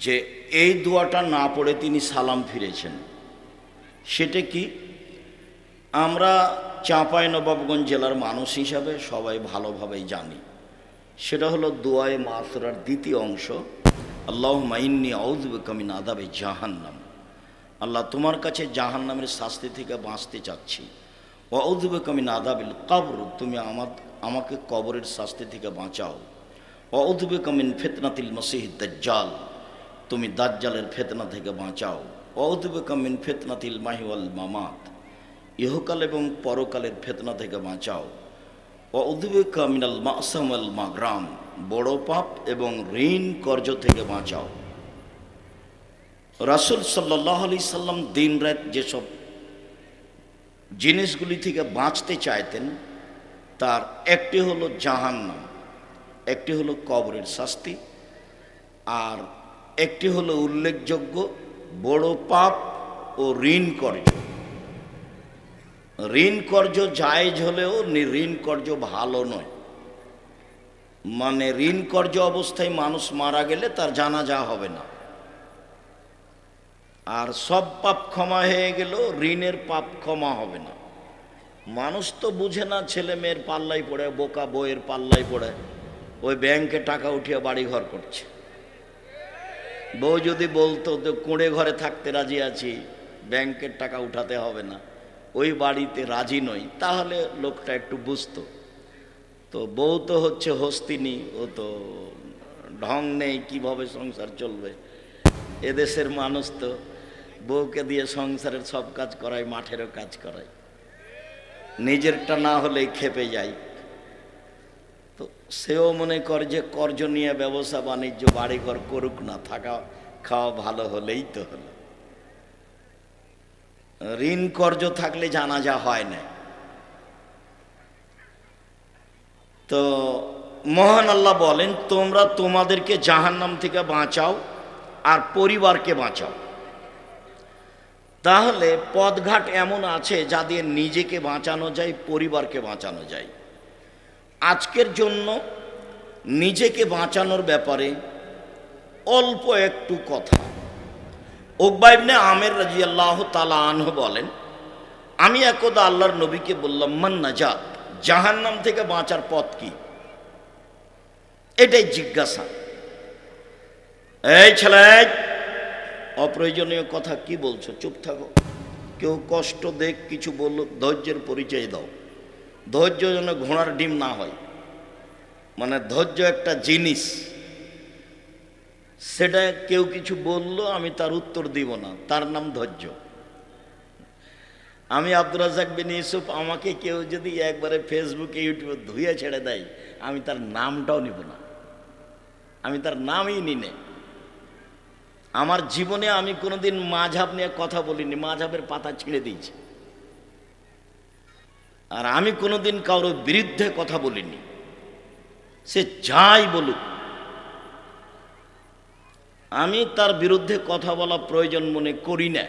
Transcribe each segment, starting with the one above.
যে এই দোয়াটা না পড়ে তিনি সালাম ফিরেছেন। সেটা কি? আমরা চাঁপাই নবাবগঞ্জ জেলার মানুষ হিসাবে সবাই ভালোভাবেই জানি। সেটা হলো দোয়ায় মাসরার দ্বিতীয় অংশ আল্লাহ মাইন্নি আউদ্দিন আদাবে জাহান্নাম। আল্লাহ তোমার কাছে জাহান্নামের শাস্তি থেকে বাঁচতে চাচ্ছি। ও আউদ্দিন আদাবিল কবর, তুমি আমার আমাকে কবরের শাস্তি থেকে বাঁচাও। ও আউদ্দিন কামিন ফেতনাতিল মসিহ দাজ্জাল তুমি দাজ্জালের ফেতনা থেকে বাঁচাও। ও আউদ্দিন কামিন ফেতনাতিল মাহিওয়াল মামাত। ইহকাল এবং পরকালের ফেতনা থেকে বাঁচাও। ও উদ্বেকা মিনাল মাসামাল মাগ্রাম। বড় পাপ এবং ঋণ কর্য থেকে বাঁচাও। রাসুল সাল্লাহ আলি সাল্লাম দিন রাত যেসব জিনিসগুলি থেকে বাঁচতে চাইতেন, তার একটি হলো জাহান্নাম, একটি হলো কবরের শাস্তি, আর একটি হলো উল্লেখযোগ্য বড় পাপ ও ঋণ কর্য। ঋণ কর্য জায়েজ হলেও ঋণ কর্য ভালো নয়। মানে ঋণ কর্য অবস্থায় মানুষ মারা গেলে তার জানা যা হবে না। আর সব পাপ ক্ষমা হয়ে গেল ঋণের পাপ ক্ষমা হবে না। মানুষ তো বুঝে না ছেলে মেয়ের পাল্লাই পড়ে, বোকা বইয়ের পাল্লাই পড়ে, ওই ব্যাংকে টাকা উঠিয়ে বাড়ি ঘর করছে। বউ যদি বলতো তো কুঁড়ে ঘরে থাকতে রাজি আছি, ব্যাংকের টাকা উঠাতে হবে না, ওই বাড়িতে রাজি নই, তাহলে লোকটা একটু বুঝতো। তো বউ তো হচ্ছে হস্তিনী, ও তো ঢং নেই, কীভাবে সংসার চলবে? এদেশের মানুষ তো বউকে দিয়ে সংসারের সব কাজ করায়, মাঠেরও কাজ করায়। নিজেরটা না হলেই খেপে যায়। তো সেও মনে করে যে কর্জ নিয়ে ব্যবসা বাণিজ্য, বাড়িঘর করুক না, থাকা, খাওয়া ভালো হলেই তো হলো। ঋণ কর্জ থাকলে জানাজা হয় না। তো মহান আল্লাহ বলেন, তোমরা তোমাদেরকে জাহান্নাম থেকে বাঁচাও আর পরিবারকে বাঁচাও। তাহলে পদঘাট এমন আছে যা দিয়ে নিজেকে বাঁচানো যায়, পরিবারকে বাঁচানো যায়। আজকের জন্য নিজেকে বাঁচানোর ব্যাপারে অল্প একটু কথা। ওকবাইবনে আমের রাজি আল্লাহ তালা আনহ বলেন, আমি একদা আল্লাহর নবীকে বললাম, মান নাজাত, জাহান্নাম থেকে বাঁচার পথ কি? এটাই জিজ্ঞাসা। এই ছেলে, অপ্রয়োজনীয় কথা কি বলছো? চুপ থাকো। কেউ কষ্ট দেখ, কিছু বলল ধৈর্যের পরিচয় দাও। ধৈর্য যেন ঘোড়ার ডিম না হয়। মানে ধৈর্য একটা জিনিস। সেটা কেউ কিছু বলল, আমি তার উত্তর দিব না। তার নাম ধৈর্য। আমি আব্দুর রাজাক বিন ইউসুফ, আমাকে কেউ যদি একবারে ফেসবুকে ইউটিউবে ধুয়ে ছেড়ে দেয়, আমি তার নামটাও নিব না। আমি তার নামই নিনে আমার জীবনে আমি কোনোদিন মাঝাব নিয়ে কথা বলিনি, মাঝাবের পাতা ছিঁড়ে দিয়েছি। আর আমি কোনোদিন কারোর বিরুদ্ধে কথা বলিনি। সে যাই বলুক। আমি তার বিরুদ্ধে কথা বলা প্রয়োজন মনে করি না।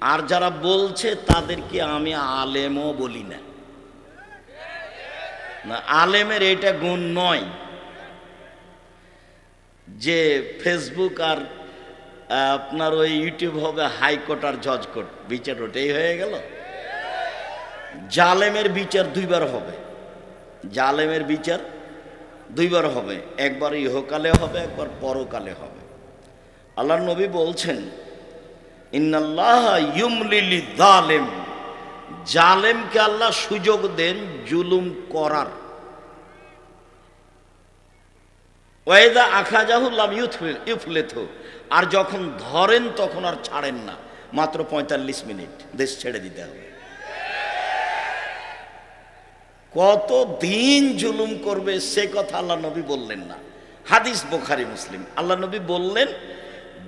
আর যারা বলছে তাদেরকে আমি আলেমও বলি না। আলেমের এটা গুণ নয় যে ফেসবুক আর আপনার ওই ইউটিউব হবে হাইকোর্ট আর জজ কোর্ট বিচার ওটাই হয়ে গেল। জালেমের বিচার দুইবার হবে। জালেমের বিচার দুইবার হবে। একবার ইহকালে হবে, একবার পরকালে হবে। আল্লাহ নবী বলছেন, ইন্নাল্লাহ ইউমলিলি জালেম জালেমকে আল্লাহ সুযোগ দেন জুলুম করার। ওয়েদা আখাজাহুল্লাম ইউফলেথ। আর যখন ধরেন, তখন আর ছাড়েন না। মাত্র পঁয়তাল্লিশ মিনিট। দেশ ছেড়ে দিতে হবে। কত দিন জুলুম করবে সে কথা আল্লাহ নবী বললেন না। হাদিস বোখারি, মুসলিম। আল্লাহ নবী বললেন,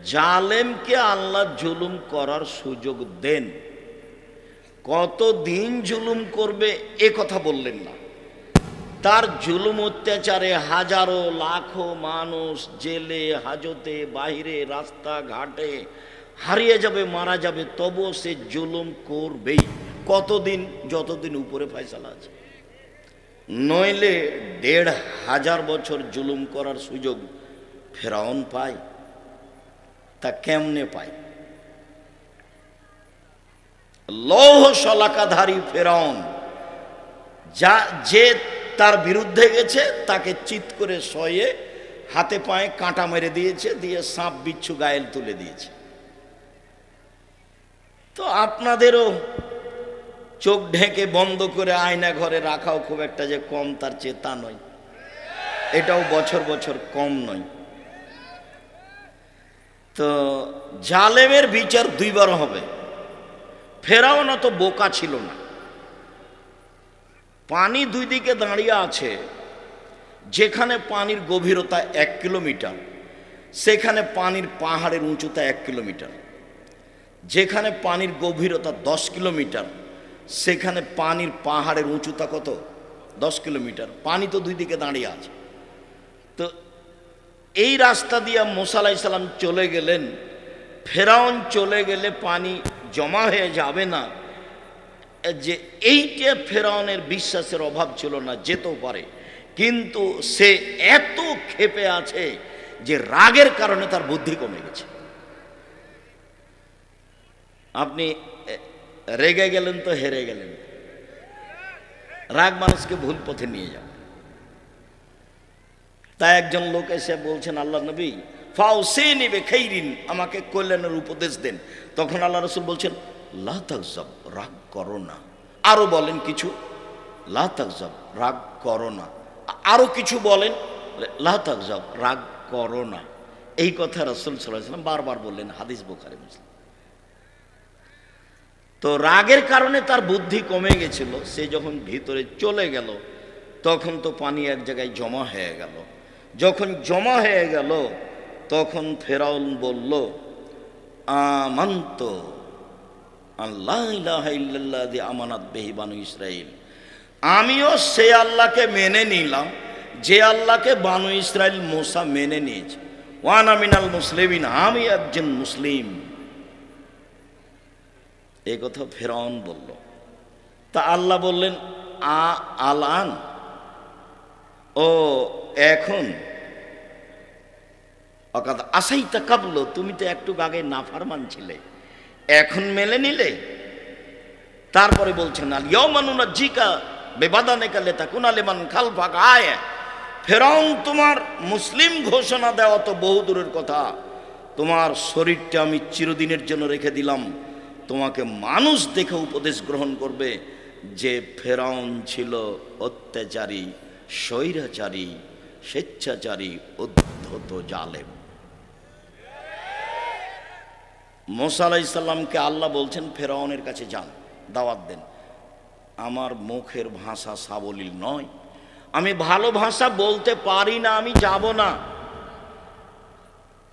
জালেমকে আল্লাহ জুলুম করার সুযোগ দেন। কত দিন জুলুম করবে এ কথা বললেন না। তার জুলুম অত্যাচারে হাজারো, লাখো মানুষ জেলে, হাজতে, বাহিরে রাস্তা ঘাটে হারিয়ে যাবে, মারা যাবে, তবুও সে জুলুম করবেই। কতদিন? যতদিন উপরে ফয়সালা আছে। নইলে দেড় হাজার বছর জুলুম করার সুযোগ ফেরাউন পায়। তা কেমনে পায়? লৌহ শলাকাধারী ফেরাউন যা, যে তার বিরুদ্ধে গেছে, তাকে চিত করে শয়ে হাতে পায়ে কাঁটা মেরে দিয়েছে, দিয়ে সাপ বিচ্ছু গায়েল তুলে দিয়েছে। তো আপনাদেরও চোখ ঢেকে বন্ধ করে আয়না ঘরে রাখাও খুব একটা যে কম, তার চেয়ে তা নয়। এটাও বছর বছর কম নয়। তো জালেমের বিচার দুইবার হবে। ফেরাও না তো বোকা ছিল না। পানি দুই দিকে দাঁড়িয়ে আছে, যেখানে পানির গভীরতা এক কিলোমিটার, সেখানে পানির পাহাড়ের উঁচুতা এক কিলোমিটার, যেখানে পানির গভীরতা দশ কিলোমিটার সেখানে পানির পাহাড়ের উঁচুতা কত? দশ কিলোমিটার। পানি তো দুই দিকে দাঁড়িয়ে আছে। তো এই রাস্তা দিয়ে মোসালাই সালাম চলে গেলেন। ফেরাউন চলে গেলে পানি জমা হয়ে যাবে না। যে এইটা ফেরাউনের বিশ্বাসের অভাব ছিল না, যেতেও পারে। কিন্তু সে এত ক্ষেপে আছে যে রাগের কারণে তার বুদ্ধি কমে গেছে। আপনি রেগে গেলেন তো হেরে গেলেন। রাগ মানুষকে ভুল পথে নিয়ে যাবে তাই একজন লোক এসে বলছেন, আল্লাহ নবী ফাও সে নিবে খেইরিন আমাকে কল্যাণের উপদেশ দেন। তখন আল্লাহ রসুল বলছেন, লা তাকজাব রাগ করো না। আরও বলেন কিছু, লা তাকজাব রাগ করো না। আরও কিছু বলেন, লা তাকজাব রাগ করো না। এই কথা রসুল সাল্লাম বারবার বললেন, হাদিস বোখারে, মুসলিম। তো রাগের কারণে তার বুদ্ধি কমে গেছিল। সে যখন ভিতরে চলে গেল, তখন তো পানি এক জায়গায় জমা হয়ে গেল। যখন জমা হয়ে গেল, তখন ফেরাউন বলল, আমান্ত আল্লাহ দি আমানাত বেহি বানু ইসরাইল। আমিও সে আল্লাহকে মেনে নিলাম, যে আল্লাহকে বানু ইসরাইল মোসা মেনে নিয়েছে। ওয়ান আমিনাল মুসলিমিন, আমি একজন মুসলিম। এই কথা ফেরাউন বলল। তা আল্লাহ বললেন, আ আলান, ও এখন, অকাদ আসাই তা কাবলো, তুমি তো একটু আগে নাফারমান ছিলে, এখন মেলে নিলে? তারপরে বলছেন, আল ইয়মানুনা জিকা বেবাদানে কালে তা কুনালেমান খাল ফাঁকা আয়। ফেরাউন, তোমার মুসলিম ঘোষণা দেওয়া তো বহু দূরের কথা। তোমার শরীরটা আমি চিরদিনের জন্য রেখে দিলাম। তোমাকে মানুষ দেখে উপদেশ গ্রহণ করবে যে ফেরাউন ছিল অত্যাচারী, স্বৈরাচারী, স্বেচ্ছাচারী, উদ্ধত জালেম। মোসা আলাইসাল্লামকে আল্লাহ বলছেন, ফেরাউনের কাছে যান, দাওয়াত দেন। আমার মুখের ভাষা সাবলীল নয়। আমি ভালো ভাষা বলতে পারি না, আমি যাব না।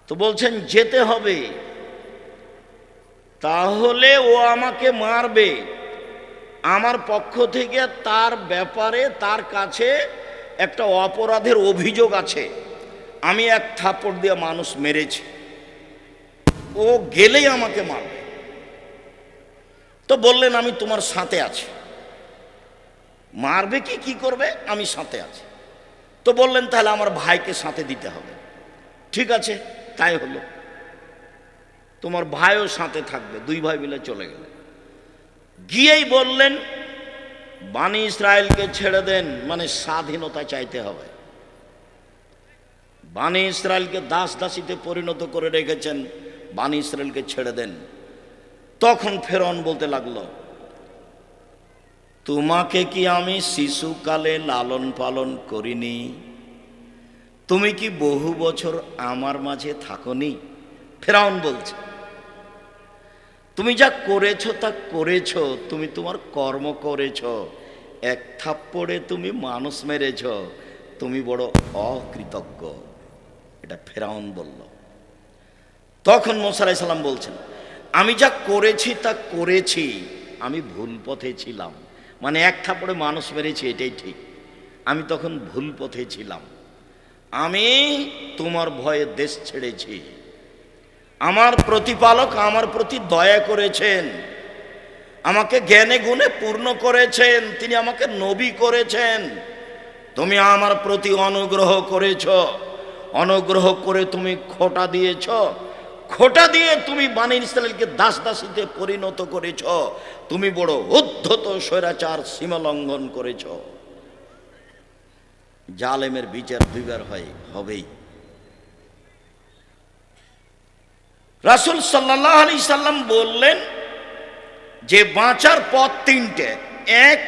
তো বলছেন, যেতে হবে। তাহলে ও আমাকে মারবে। আমার পক্ষ থেকে তার ব্যাপারে তার কাছে একটা অপরাধের অভিযোগ আছে। আমি এক থাপড় দিয়ে মানুষ মেরেছি। ও গেলেই আমাকে মারবে। তো বললেন, আমি তোমার সাথে আছি। মারবে কি কি করবে? আমি সাথে আছি। তো বললেন, তাহলে আমার ভাইকে সাথে দিতে হবে। ঠিক আছে, তাই হলো। তোমার ভাইও সাথে থাকবে, দুই ভাই মিলে চলে গেলে। গিয়েই বললেন, বানি ইসরায়েলকে ছেড়ে দেন মানে স্বাধীনতা চাইতে হবে। বানি ইসরায়েলকে দাস দাসীতে পরিণত করে রেখেছেন, বানি ইসরায়েলকে ছেড়ে দেন। তখন ফেরন বলতে লাগল, তোমাকে কি আমি শিশুকালে লালন পালন করিনি? তুমি কি বহু বছর আমার মাঝে থাকনি? ফেরাউন বলছে তুমি যা করেছ, তা করেছ। তুমি তোমার কর্ম করেছ। এক থাপ্পড়ে তুমি মানুষ মেরেছ। তুমি বড় অকৃতজ্ঞ। এটা ফেরাউন বলল। তখন মোসালাই সাল্লাম বলছেন, আমি যা করেছি, তা করেছি। আমি ভুল পথে ছিলাম। মানে এক থাপড়ে মানুষ মেরেছি, এটাই ঠিক। আমি তখন ভুল পথে ছিলাম। আমি তোমার ভয়ে দেশ ছেড়েছি। আমার প্রতিপালক আমার প্রতি দয়া করেছেন। আমাকে জ্ঞানে গুণে পূর্ণ করেছেন। তিনি আমাকে নবী করেছেন। তুমি আমার প্রতি অনুগ্রহ করেছ। অনুগ্রহ করে তুমি খোটা দিয়েছ। খোটা দিয়ে তুমি বানি ইসরায়েলকে দাস দাসীতে পরিণত করেছ। তুমি বড় উদ্ধত স্বৈরাচার সীমা লঙ্ঘন করেছ। জালেমের বিচার দুইবার হয়, হবেই। রাসুল সাল্লাহ আলি সাল্লাম বললেন যে বাঁচার পথ তিনটে। এক,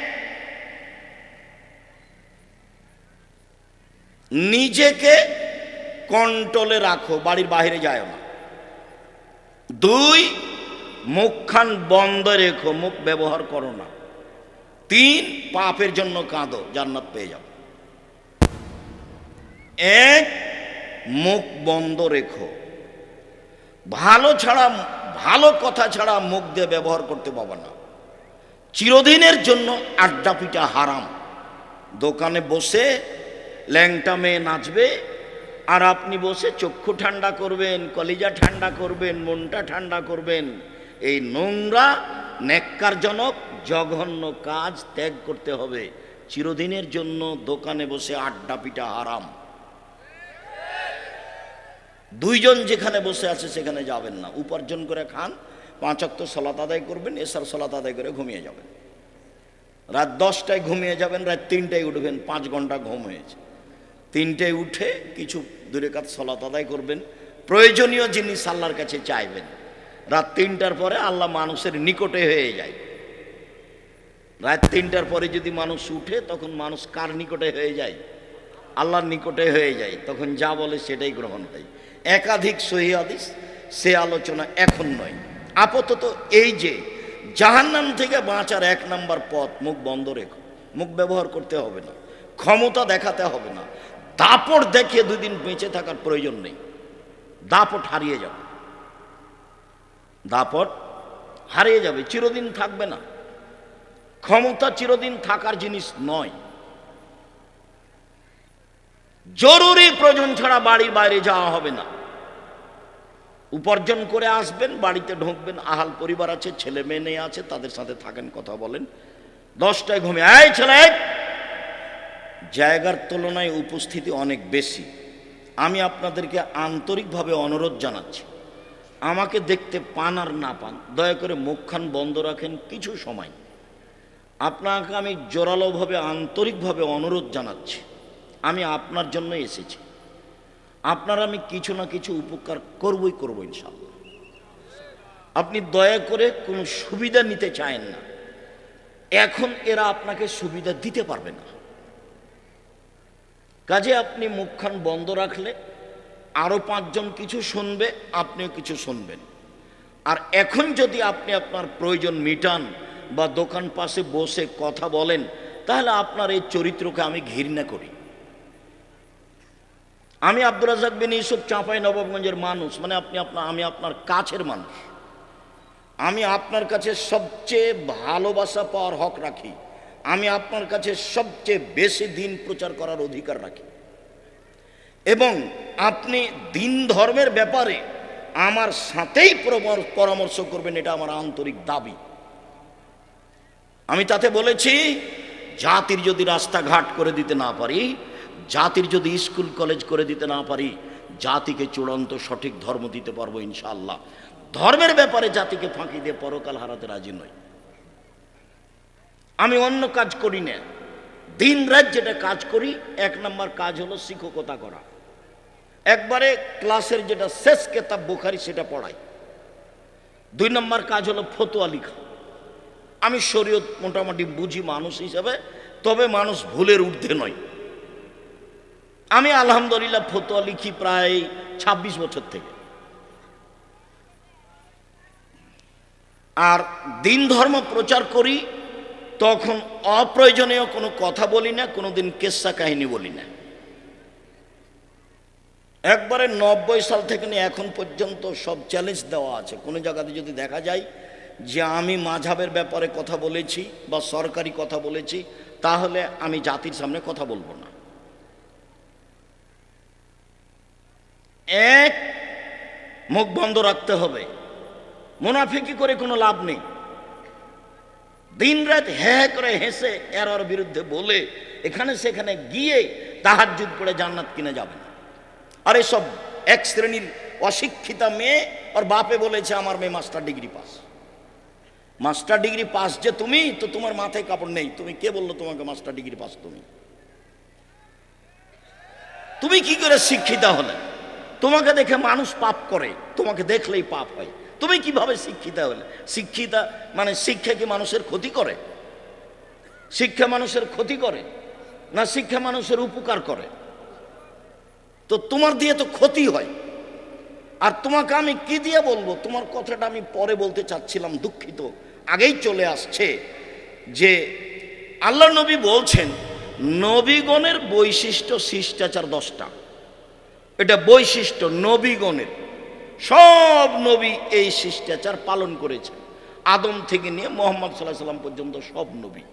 নিজেকে কন্ট্রোলে রাখো, বাড়ির বাইরে যায় না। দুই, মুখখান বন্ধ রেখো, মুখ ব্যবহার করো না। তিন, পাপের জন্য কাঁদো, জান্নাত পেয়ে যাও। এক, মুখ বন্ধ রেখো। ভালো ছাড়া, ভালো কথা ছাড়া মুখ দিয়ে ব্যবহার করতে পারবে না। চিরদিনের জন্য আড্ডা পিটা হারাম। দোকানে বসে ল্যাংটা মেয়ে নাচবে, আর আপনি বসে চক্ষু ঠান্ডা করবেন, কলিজা ঠান্ডা করবেন, মনটা ঠান্ডা করবেন। এই নোংরা, ন্যাক্কারজনক, জঘন্য কাজ ত্যাগ করতে হবে। চিরদিনের জন্য দোকানে বসে আড্ডা পিটা হারাম। দুইজন যেখানে বসে আছে সেখানে যাবেন না। উপার্জন করে খান, পাঁচ অক্ত সলাত আদায় করবেন, এসার সলাত আদায় করে ঘুমিয়ে যাবেন। রাত দশটায় ঘুমিয়ে যাবেন, রাত তিনটায় উঠবেন, পাঁচ ঘণ্টা ঘুম হয়েছে। তিনটায় উঠে কিছু দূরে কাজ সলাত আদায় করবেন। প্রয়োজনীয় জিনিস আল্লাহর কাছে চাইবেন। রাত তিনটার পরে আল্লাহ মানুষের নিকটে হয়ে যায়। রাত তিনটার পরে যদি মানুষ উঠে, তখন মানুষ কার নিকটে হয়ে যায়? আল্লাহর নিকটে হয়ে যায়। তখন যা বলে সেটাই গ্রহণ হয়। একাধিক সহি হাদিস, সে আলোচনা এখন নয়। আপাতত এই যে জাহান্নাম থেকে বাঁচার এক নাম্বার পথ, মুখ বন্ধ রেখো। মুখ ব্যবহার করতে হবে না। ক্ষমতা দেখাতে হবে না। দাপট দেখিয়ে দুদিন বেঁচে থাকার প্রয়োজন নেই। দাপট হারিয়ে যাবে। দাপট হারিয়ে যাবে। চিরদিন থাকবে না। ক্ষমতা চিরদিন থাকার জিনিস নয়। জরুরি প্রয়োজন ছাড়া বাড়ির বাইরে যাওয়া হবে না। উপার্জন করে আসবেন, বাড়িতে ঢুকবেন, আহাল পরিবার আছে, ছেলে মেয়ে নেই আছে, তাদের সাথে থাকেন, কথা বলেন। দশটায় ঘুমিয়ে, এই ছেলে, জায়গার তুলনায় উপস্থিতি অনেক বেশি। আমি আপনাদেরকে আন্তরিকভাবে অনুরোধ জানাচ্ছি। আমাকে দেখতে পান আর না পান, দয়া করে মুখখান বন্ধ রাখেন, কিছু সময় আপনাকে আমি জোরালোভাবে, আন্তরিকভাবে অনুরোধ জানাচ্ছি। আমি আপনার জন্য এসেছি। আপনার আমি কিছু না কিছু উপকার করবই করব ইনশাল্লাহ আপনি দয়া করে কোনো সুবিধা নিতে চায়েন না। এখন এরা আপনাকে সুবিধা দিতে পারবে না। কাজে আপনি মুখখান বন্ধ রাখলে আরও পাঁচজন কিছু শুনবে, আপনিও কিছু শুনবেন। আর এখন যদি আপনি আপনার প্রয়োজন মিটান বা দোকান পাশে বসে কথা বলেন, তাহলে আপনার এই চরিত্রকে আমি ঘৃণা করি। আমি আব্দুল রাজাক বিন ইউসুফ চাঁপাই নবাবগঞ্জের মানুষ মানে আপনি আপনার, আমি আপনার কাছের মানুষ। আমি আপনার কাছে সবচেয়ে ভালোবাসা পাওয়ার হক রাখি। আমি আপনার কাছে সবচেয়ে বেশি দিন প্রচার করার অধিকার রাখি। এবং আপনি দিন ধর্মের ব্যাপারে আমার সাথেই পরামর্শ করবেন, এটা আমার আন্তরিক দাবি। আমি তাতে বলেছি, জাতির যদি রাস্তাঘাট করে দিতে না পারি জাতির যদি স্কুল, কলেজ করে দিতে না পারি, জাতিকে চূড়ান্ত সঠিক ধর্ম দিতে পারব ইনশাআল্লাহ। ধর্মের ব্যাপারে জাতিকে ফাঁকি দিয়ে পরকাল হারাতে রাজি নই। আমি অন্য কাজ করি না। দিন রাত যেটা কাজ করি, এক নম্বর কাজ হলো শিক্ষকতা করা। একবারে ক্লাসের যেটা শেষ কেতাব বুখারি সেটা পড়াই। দুই নম্বর কাজ হলো ফতোয়া লিখা। আমি শরীয়ত মোটামুটি বুঝি মানুষ হিসাবে, তবে মানুষ ভুলের ঊর্ধ্বে নয়। আমি আলহামদুলিল্লাহ ফতোয়া লিখি প্রায় ২৬ বছর থেকে। আর দিন ধর্ম প্রচার করি, তখন অপ্রয়োজনীয় কোনো কথা বলি না, কোনোদিন কেসা কাহিনী বলি না। একবারে নব্বই সাল থেকে নিয়ে এখন পর্যন্ত সব চ্যালেঞ্জ দেওয়া আছে। কোনো জায়গাতে যদি দেখা যায় যে আমি মাঝাবের ব্যাপারে কথা বলেছি বা সরকারি কথা বলেছি, তাহলে আমি জাতির সামনে কথা বলব না। এক, মুখ বন্ধ রাখতে হবে। মুনাফিকি করে কোনো লাভ নেই। দিন রাত হ্যাঁ করে হেসে এর ওর বিরুদ্ধে বলে এখানে সেখানে গিয়ে তাহার যুদ্ধ করে জান্নাত কিনে যাবে না। আর এসব এক শ্রেণির অশিক্ষিতা মেয়ে ওর বাপে বলেছে, আমার মেয়ে master degree pass. Master degree pass যে তুমি, তো তোমার মাথায় কাপড় নেই। তুমি কে বলল তোমাকে মাস্টার ডিগ্রি পাস তুমি? তুমি কি করে শিক্ষিতা হলে? তোমাকে দেখে মানুষ পাপ করে, তোমাকে দেখলেই পাপ হয়। তুমি কীভাবে শিক্ষিতা হলে? শিক্ষিতা মানে শিক্ষা কি মানুষের ক্ষতি করে? শিক্ষা মানুষের ক্ষতি করে না শিক্ষা মানুষের উপকার করে? তো তোমার দিয়ে তো ক্ষতি হয়। আর তোমাকে আমি কি দিয়ে বলব? তোমার কথাটা আমি পরে বলতে চাচ্ছিলাম, দুঃখিত। আগেই চলে আসছে যে আল্লাহ নবী বলছেন, নবীগণের বৈশিষ্ট্য, শিষ্টাচার দশটা। এটা বৈশিষ্ট্য নবীগণের। সব নবী এই শিষ্টাচার পালন করেছে আদম থেকে নিয়ে মোহাম্মদ সাল্লাহ সাল্লাম পর্যন্ত সব নবী।